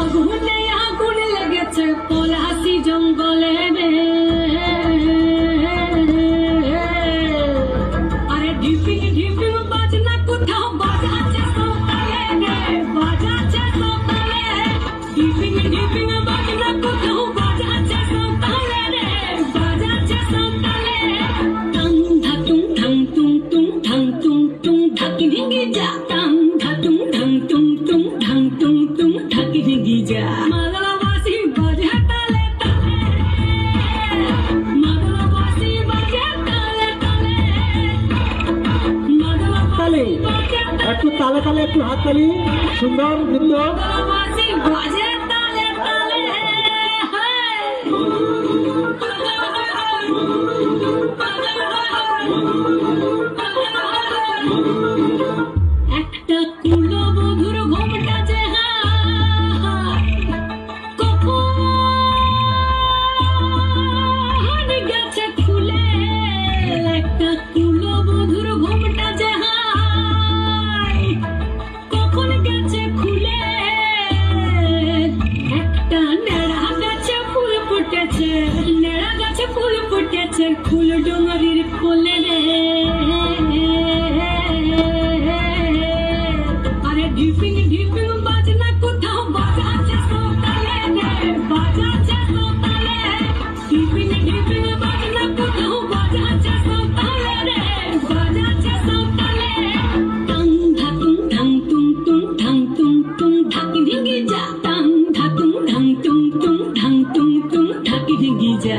আগুনে আগুন লেগেছে পলাশি জঙ্গলে রে। আরে ঢিপিং ঢিপিং বাজনা কোথাও বাজাচ্ছে সকালে রে, বাজাচ্ছে সকালে। ঢিপিং ঢিপিং বাজনা কোথাও বাজাচ্ছে সকালে রে, বাজাচ্ছে সকালে। টং ধাতুং ঠং তুং তুং ঠং তুং তুং ঢাকি ঢিঙ্গি যা টং তালে তালে একটু হাত তালি সুন্দর নৃত্য কেছে ফুল ডোঙারির কোলে রে। আরে ঢিপিং ঢিপিং বাজনা কোথাও বাজাচ্ছে সোতালে রে? বাজাচ্ছে সোতালে ঢিপিং ঢিপিং বাজনা কোথাও বাজাচ্ছে সোতালে রে? বাজাচ্ছে সোতালে টং ধাতুং ঢং তুং তুং ঢং তুং তুং ঢাকি ঢিঙ্গি যা। টং ধাতুং ঢং তুং তুং ঢং তুং তুং ঢাকি ঢিঙ্গি যা।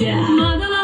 じゃまだ